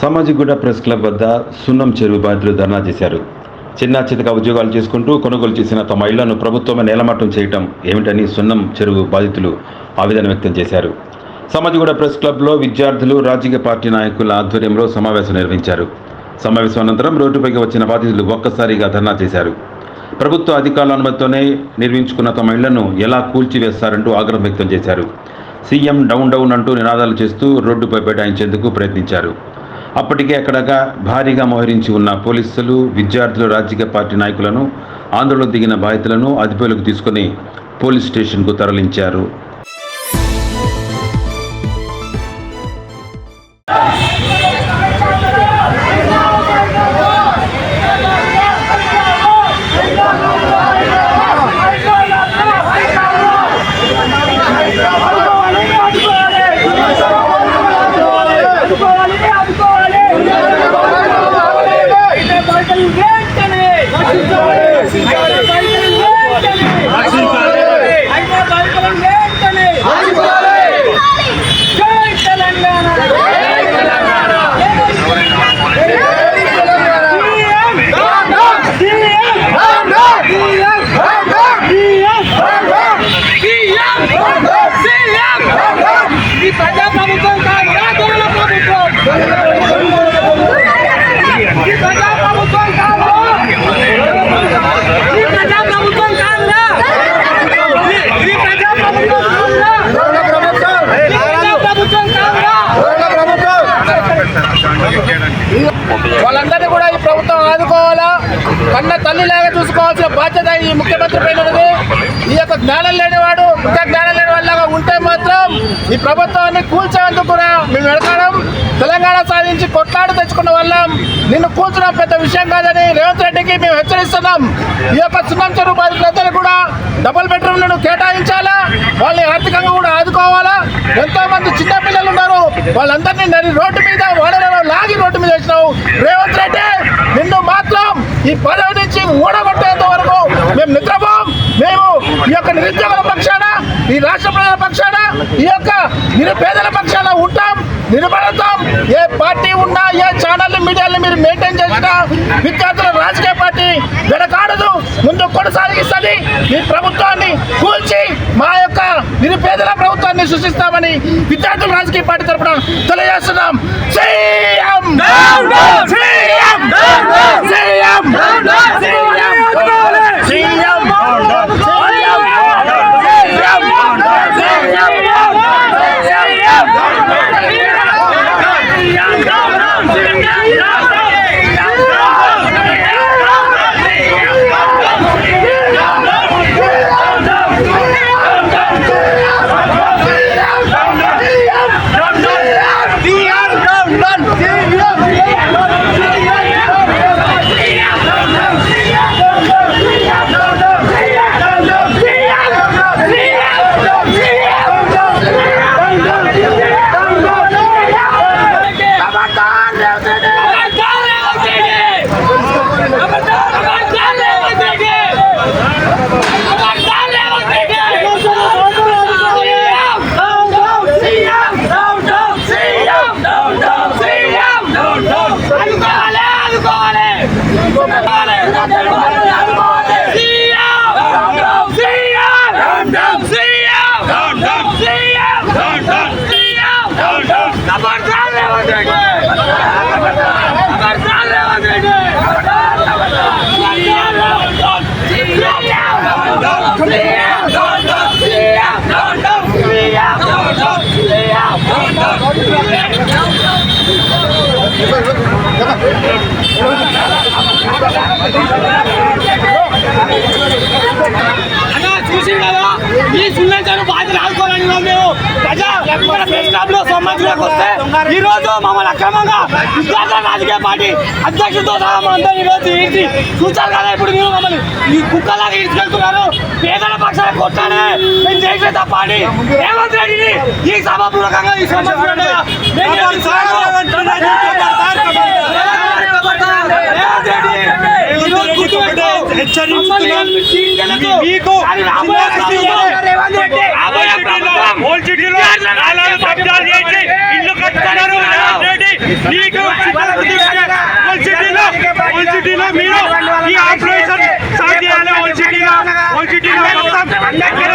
సమాజిగూడ press club వద్ద సున్నం చెరువు బాధితులు ధర్నా చేశారు. చిన్న చితక ఉద్యోగాలు చేసుకుంటూ కొనుగోలు చేసిన తమ ఇళ్ళను ప్రభుత్వమే నేలమట్టం చేయటం ఏమిటని సున్నం చెరువు బాధితులు ఆవేదన వ్యక్తం చేశారు. సమాజిగూడ ప్రెస్ క్లబ్లో విద్యార్థులు రాజకీయ పార్టీ నాయకుల ఆధ్వర్యంలో సమావేశం నిర్వహించారు. సమావేశం అనంతరం రోడ్డుపైకి వచ్చిన బాధితులు ఒక్కసారిగా ధర్నా చేశారు. ప్రభుత్వ అధికారుల అనుమతితోనే నిర్మించుకున్న తమ ఇళ్ళను ఎలా కూల్చివేస్తారంటూ ఆగ్రహం వ్యక్తం చేశారు. సీఎం డౌన్ డౌన్ అంటూ నినాదాలు చేస్తూ రోడ్డుపై బైఠాయించేందుకు ప్రయత్నించారు. అప్పటికే అక్కడగా భారీగా మోహరించి ఉన్న పోలీసులు విద్యార్థులు రాజకీయ పార్టీ నాయకులను ఆందోళన దిగిన బాధితులను అదుపులోకి తీసుకుని పోలీస్ స్టేషన్కు తరలించారు ఈ ప్రజాప్రభుత్వం కాదు దొంగల ప్రభుత్వం ఈ ప్రజాప్రభుత్వం కాదు ఈ ప్రజాప్రభుత్వం కాదురా ఈ ప్రజాప్రభుత్వం కాదురా ఈ ప్రజాప్రభుత్వం కాదురా వాళ్ళందరినీ కూడా ఈ ప్రభుత్వం ఆదుకోవాలా కన్న తల్లిలాగా చూసుకోవాల్సిన బాధ్యత ఈ ముఖ్యమంత్రి పైన ఈ యొక్క జ్ఞానం లేనివాడు ఇంకా జ్ఞానం లేని వాళ్ళగా ఉంటే మాత్రం ఈ ప్రభుత్వాన్ని కూల్చేందుకు కూడా మేము వెళతాం. తెలంగాణ సాధించి కొట్లాడి తెచ్చుకున్న వాళ్ళం. నిన్ను కూల్చడం పెద్ద విషయం కాదని రేవంత్ రెడ్డికి మేము హెచ్చరిస్తున్నాం. ఈ యొక్క సున్నం చెరువు బాధితులందరూ కూడా డబుల్ బెడ్రూమ్లను కేటాయించాలా? వాళ్ళని ఆర్థికంగా కూడా ఆదుకోవాలా? ఎంతో మంది చిన్నపిల్లలు ఉన్నారు. వాళ్ళందరినీ రోడ్డు మీద వాడలలో లాగి రోడ్డు మీద వేసినావు రేవంత్ రెడ్డి నిన్ను మాత్రం ఈ ఓడగొట్టేంత వరకు మేము నిద్రపోం. మేము ఈ యొక్క నిరుద్యోగుల పక్షాన ఈ రాష్ట్ర ప్రజల పక్షాన ఈ యొక్క నిరుపేదల పక్షాన ఉంటాం నిలబడతాం. ఏ పార్టీ ఉన్నా ఏ ఛానల్ మీడియాని మీరు మెయింటైన్ చేసినా విద్యార్థుల రాజకీయ పార్టీ వెనకాడదు. ముందు కొనసాగిస్తుంది. ఈ ప్రభుత్వాన్ని కూల్చి మా యొక్క నిరుపేదల ప్రభుత్వాన్ని సృష్టిస్తామని విద్యార్థుల రాజకీయ పార్టీ తరఫున తెలియజేస్తున్నాం. 向右看让向前 అన్నా చూసి కదా ఈ సున్నంచారు బాధ్యత ఆదుకోవాలని ఉన్నాం మేము ప్రజా ఇక్కడ ప్రెస్ క్లబ్లో సంబంధించడానికి వస్తే ఈ రోజు మమ్మల్ని అక్రమంగా విద్యార్థుల రాజకీయ పార్టీ అధ్యక్షులతో సహా అందరూ ఈ రోజు ఈడ్చి చూసారు కదా ఇప్పుడు మీరు మమ్మల్ని ఈ కుక్కలాగా ఈడ్చుకెళ్తున్నారు పేదల పక్షాన కొట్టానే మేము చేసే తప్పని రేవంత్ రెడ్డిని ఈ సభాపూర్వకంగా ఈ గుర్తుపెట్టుకో. హెచ్చరించుతున్నాం. మీకు నాలుగు కబ్జాలు చేసి ఇల్లు కట్టుకున్నారు రేవంత్ రెడ్డి నీకు ఓల్ సిటీలో మీరు ఈ ఆపరేషన్ స్టార్ట్ చేయాలి ఓల్ సిటీలో ఓల్ సిటీలో మొత్తం ఎక్కడ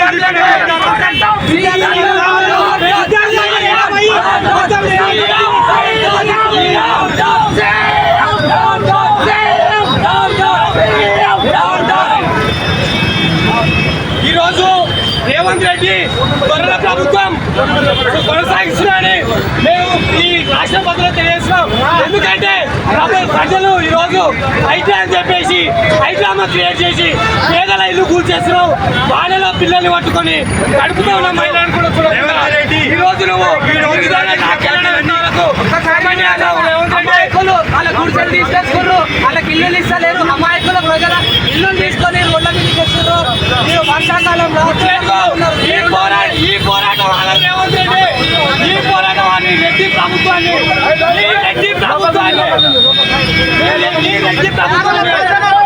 ఈరోజు రేవంత్ రెడ్డి గొర్రెల కొనసాగిస్తున్నాయని మేము ఈ రాష్ట్ర భద్రత తెలియజేస్తున్నాం. ఎందుకంటే ప్రజలు ఈరోజు ఐటీ అని చెప్పేసి ఐడ్రామా క్రియేట్ చేసి పేదల ఇల్లు కూల్చేస్తున్నావు వాళ్ళలో పిల్లల్ని పట్టుకొని గడుపుతూ ఉన్న మహిళలను కూడా చూడకుండా ఈ రోజు నువ్వు ఈ వాళ్ళ గుడిసెలు తీసుకొచ్చుకుర్రు వాళ్ళకి ఇల్లు ఇస్తలేరు. అమాయకుల ప్రజల ఇల్లు తీసుకొని రోడ్ల మీదకి మీరు వర్షాకాలం ఈ रजनी प्रभुत्वा ने रजनी प्रभुत्वा ने रजनी प्रभुत्वा ने